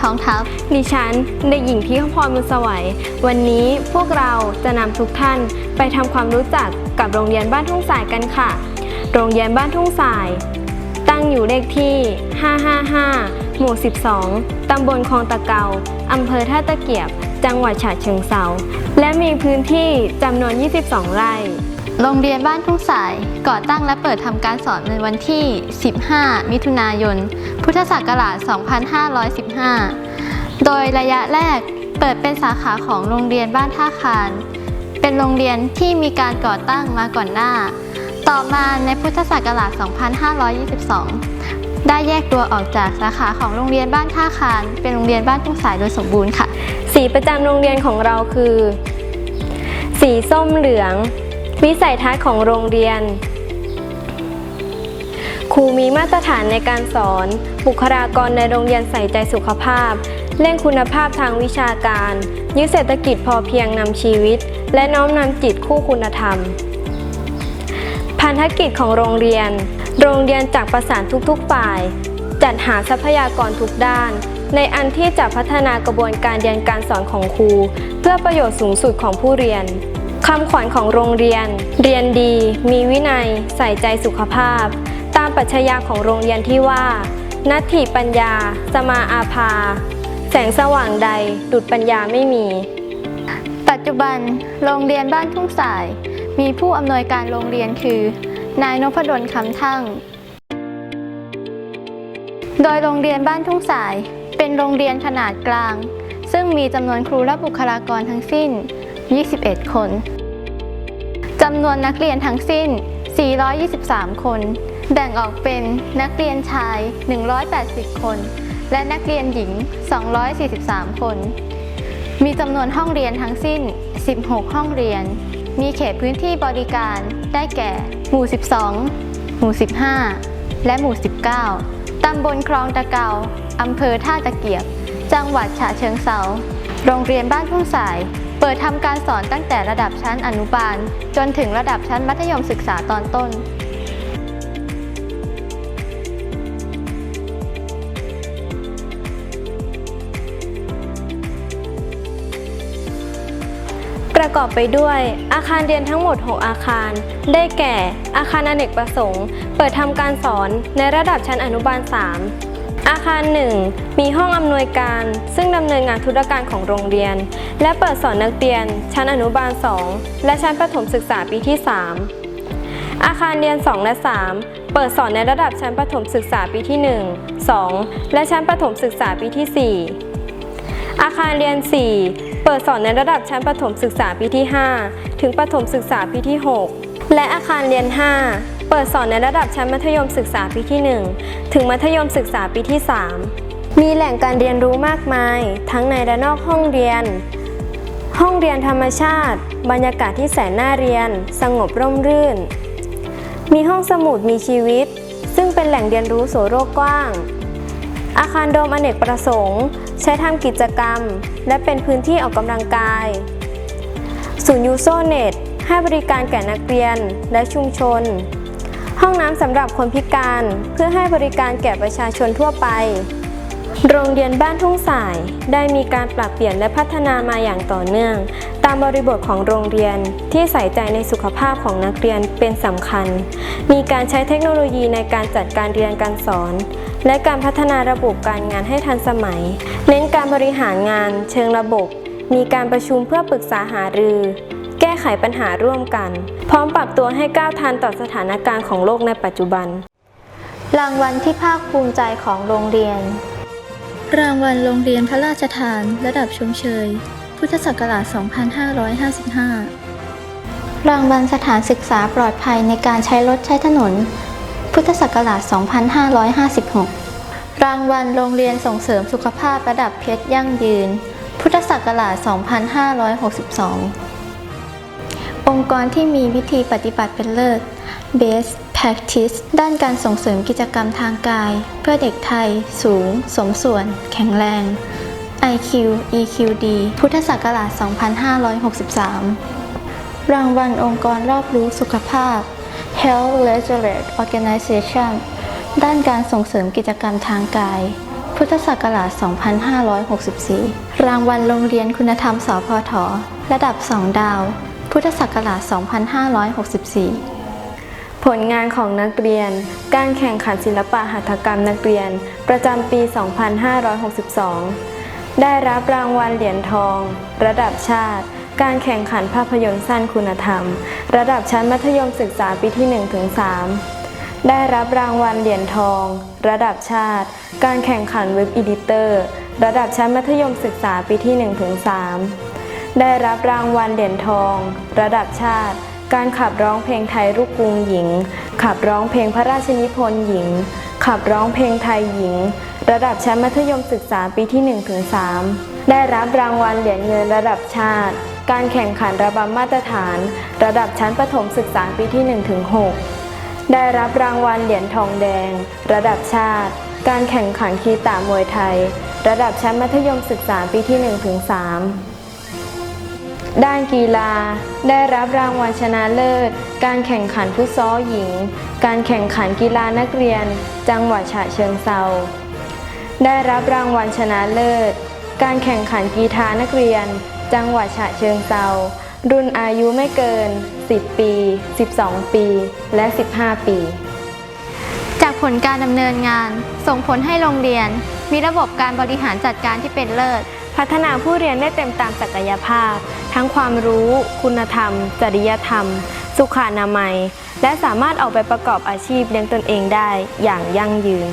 ทองทัพ ดิฉันเด็กหญิงที่ขพรมุสวัย วันนี้พวกเราจะนำทุกท่านไปทำความรู้จักกับโรงเรียนบ้านทุ่งสายกันค่ะ โรงเรียนบ้านทุ่งสาย ตั้งอยู่เลขที่ 555 หมู่ 12 ตำบลคลองตะเกา อำเภอท่าตะเกียบ จังหวัดฉะเชิงเซาและมีพื้นที่จำนวน 22 ไร่ โรงเรียนบ้านทุ่งสาย ก่อตั้งและเปิดทำการสอนในวันที่ 15 มิถุนายน พุทธศักราช 2515 โดยระยะแรกเปิดเป็นสาขาของโรงเรียนบ้านท่าคานเป็นโรงเรียนที่มีการก่อตั้งมาก่อนหน้า ต่อมาในพุทธศักราช 2522 ได้แยกตัวออกจากสาขาของโรงเรียนบ้านท่าคานเป็นโรงเรียนบ้านทุ่งสายโดยสมบูรณ์ค่ะ สีประจำโรงเรียนของเราคือ สีส้มเหลือง วิสัยทัศน์ของโรงเรียน ครูมีมาตรฐานในการสอน บุคลากรในโรงเรียนใส่ใจสุขภาพ เร่งคุณภาพทางวิชาการยึดเศรษฐกิจพอเพียงนำชีวิต และน้อมนำจิตคู่คุณธรรม พันธกิจของโรงเรียน โรงเรียนจากประสานทุกๆฝ่าย จัดหาทรัพยากรทุกด้านในอันที่จะพัฒนากระบวนการเรียนการสอนของครู เพื่อประโยชน์สูงสุดของผู้เรียน คำขวัญของโรงเรียน เรียนดี มีวินัย ใส่ใจสุขภาพ ตามปัชญาของโรงเรียนที่ว่า นัตถิปัญญา สมาอาภา แสงสว่างใด ดุจปัญญาไม่มี ปัจจุบันโรงเรียนบ้านทุ่งสาย มีผู้อำนวยการโรงเรียนคือ นายนพดลคำทั่งโดยโรงเรียนบ้านทุ่งสาย เป็นโรงเรียนขนาดกลาง ซึ่งมีจำนวนครูและบุคลากรทั้งสิ้น 21 คนำนวนนักเรียนทั้งสิ้น 423 คน แบ่งออกเป็นนักเรียนชาย 180 คน และนักเรียนหญิง 243 คน มีจำนวนห้องเรียนทั้งสิ้น 16 ห้องเรียน มีเขตพื้นที่บริการได้แก่ หมู่ 12 หมู่ 15 และหมู่ 19 ตำบลคลองตะเกา อำเภอท่าตะเกียบ จังหวัดฉะเชิงเซาโรงเรียนบ้านทุ่งสาย เปิดทำการสอนตั้งแต่ระดับชั้นอนุบาล จนถึงระดับชั้นมัธยมศึกษาตอนต้น ประกอบไปด้วยอาคารเรียนทั้งหมด 6 อาคาร ได้แก่ อาคารอเนกประสงค์ เปิดทำการสอนในระดับชั้นอนุบาล 3 อาคาร 1 มีห้องอำนวยการ ซึ่งดำเนินงานธุรการของโรงเรียน และเปิดสอนนักเรียน ชั้นอนุบาล 2 และชั้นประถมศึกษาปีที่ 3 อาคารเรียน 2 และ 3 เปิดสอนในระดับชั้นประถมศึกษาปีที่ 1 2 และชั้นประถมศึกษาปีที่ 4 อาคารเรียน 4 เปิดสอนในระดับชั้นประถมศึกษาปีที่ 5 ถึงประถมศึกษาปีที่ 6 และอาคารเรียน 5 เปิดสอนในระดับชั้นมัธยมศึกษาปีที่ 1 ถึงมัธยมศึกษาปีที่ 3 มีแหล่งการเรียนรู้มากมาย ทั้งในและนอกห้องเรียน ห้องเรียนธรรมชาติ บรรยากาศที่แสนน่าเรียน สงบร่มรื่น มีห้องสมุดมีชีวิต ซึ่งเป็นแหล่งเรียนรู้โสโรกกว้าง อาคารโดมอเนกประสงค์ ใช้ทำกิจกรรม และเป็นพื้นที่ออกกำลังกายศูนย์ยูโซเน็ตให้บริการแก่นักเรียนและชุมชน ห้องน้ำสำหรับคนพิการเพื่อให้บริการแก่ประชาชนทั่วไป โรงเรียนบ้านทุ่งสาย ได้มีการปรับเปลี่ยนและพัฒนามาอย่างต่อเนื่อง ตามบริบทของโรงเรียนที่ใส่ใจในสุขภาพของนักเรียนเป็นสำคัญ มีการใช้เทคโนโลยีในการจัดการเรียนการสอน และการพัฒนาระบบการงานให้ทันสมัย เน้นการบริหารงาน เชิงระบบ มีการประชุมเพื่อปรึกษาหารือ แก้ไขปัญหาร่วมกัน พร้อมปรับตัวให้ก้าวทันต่อสถานการณ์ของโลกในปัจจุบัน รางวัลที่ภาคภูมิใจของโรงเรียน รางวัลโรงเรียนพระราชทาน ระดับชมเชย พุทธศักราช 2555 รางวัลสถานศึกษาปลอดภัยในการใช้รถใช้ถนน พุทธศักราช 2556 รางวัลโรงเรียนส่งเสริมสุขภาพระดับเพชรยั่งยืน พุทธศักราช 2562 องค์กรที่มีวิธีปฏิบัติเป็นเลิศ Best Practice ด้านการส่งเสริมกิจกรรมทางกาย เพื่อเด็กไทย สูง สมส่วน แข็งแรง IQ EQD พุทธศักราช 2563 รางวัลองค์กรรอบรู้สุขภาพ Health Leisure Organization ด้านการส่งเสริมกิจกรรมทางกายพพุทธศักราช 2564 รางวัลโรงเรียนคุณธรรมสพทระดับ 2 ดาว พุทธศักราช 2564 ผลงานของนักเรียน การแข่งขันศิลปะหัตถกรรมนักเรียน ประจำปี 2562 ได้รับรางวัลเหรียญทอง ระดับชาติ การแข่งขันภาพยนตร์สั้นคุณธรรม ระดับชั้นมัธยมศึกษาปีที่ 1-3 ได้รับรางวัลเหรียญทอง ระดับชาติ การแข่งขันเว็บอีดิเตอร์ ระดับชั้นมัธยมศึกษาปีที่ 1-3 ได้รับรางวัลเหรียญทอง ระดับชาติ การขับร้องเพลงไทยลูกกรุงหญิง ขับร้องเพลงพระราชนิพนธ์หญิง ขับร้องเพลงไทยหญิง ระดับชั้นมัธยมศึกษาปีที่ 1-3 ได้รับรางวัลเหรียญเงินระดับชาติ การแข่งขันระบำมาตรฐาน ระดับชั้นประถมศึกษาปีที่ 1-6 ได้รับรางวัลเหรียญทองแดง ระดับชาติ การแข่งขันคีตามวยไทย ระดับชั้นมัธยมศึกษาปีที่ 1-3 ด้านกีฬา ได้รับรางวัลชนะเลิศ การแข่งขันฟุตซอลหญิง การแข่งขันกีฬานักเรียน จังหวัดฉะเชิงเซาได้รับรางวัลชนะเลิศ การแข่งขันกีฬานักเรียน จังหวัดฉะเชิงเซารุ่นอายุไม่เกิน 10 ปี 12 ปี และ 15 ปี จากผลการดำเนินงาน ส่งผลให้โรงเรียน มีระบบการบริหารจัดการที่เป็นเลิศ พัฒนาผู้เรียนได้เต็มตามศักยภาพ ทั้งความรู้ คุณธรรม จริยธรรม สุขานามัย และสามารถออกไปประกอบอาชีพเลี้ยงตนเองได้อย่างยั่งยืน